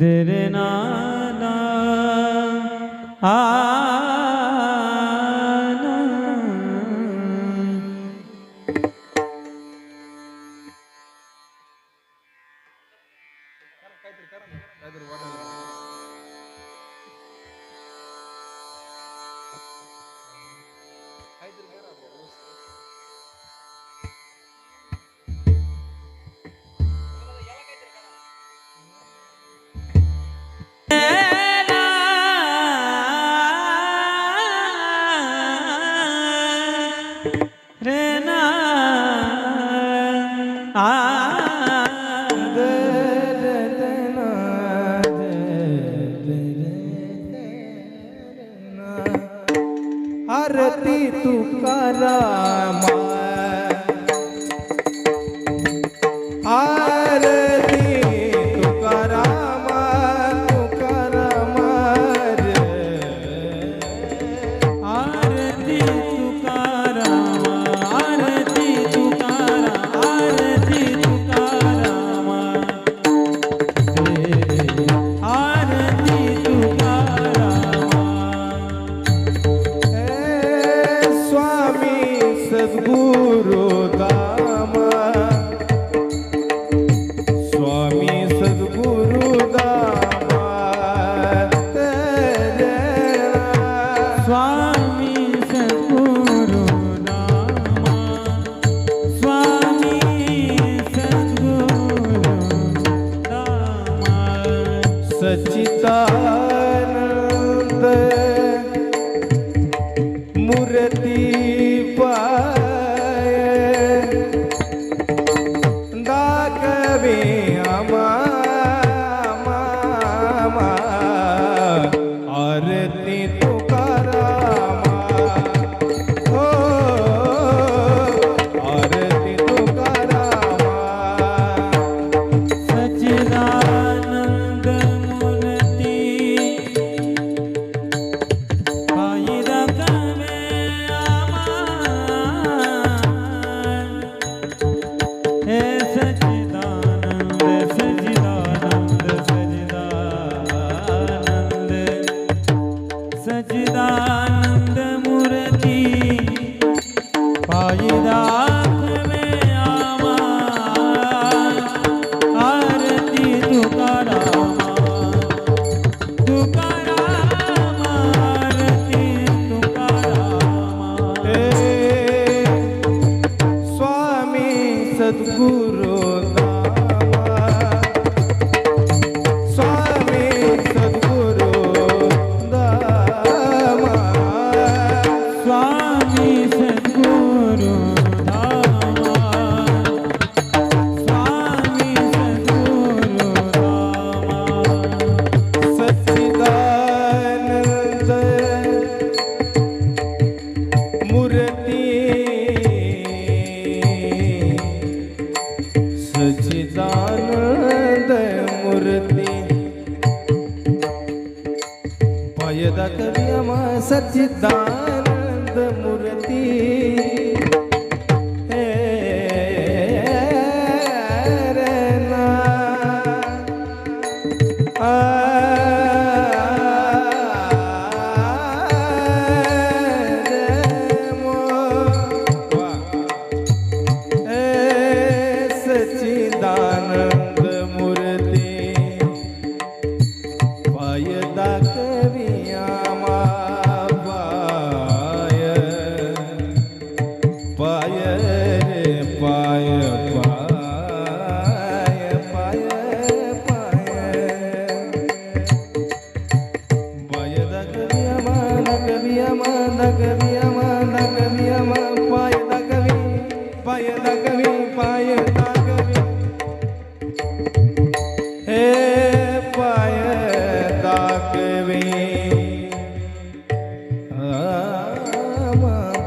Did it not? Ah. तक सचिदानंद मूर्ति। लगवी अम लगवी अम पाय लगवी पाय लगवी पाय लगवी हे पाय दाखवी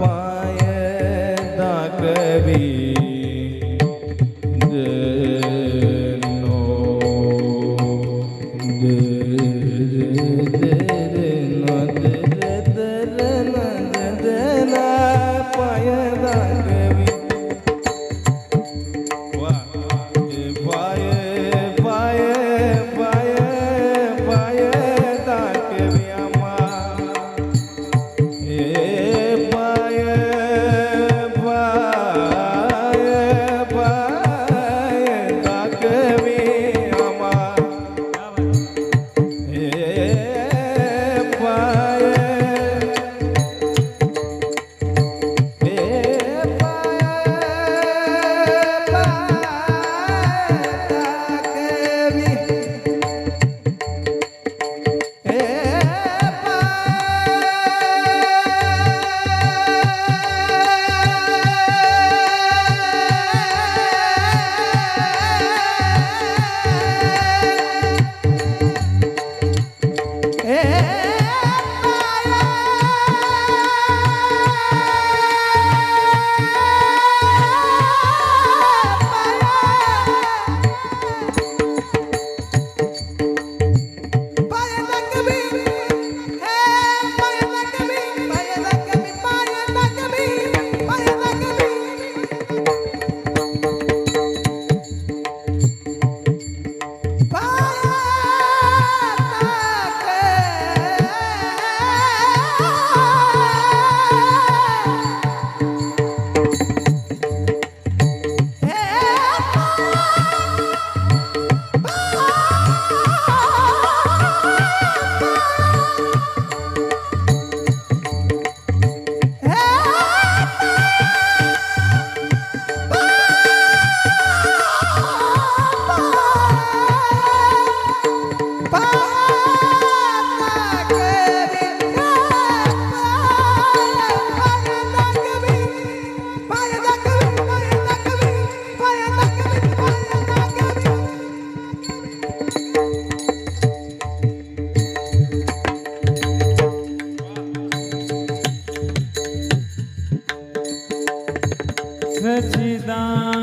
पाय दाखवी বুঝেছি দান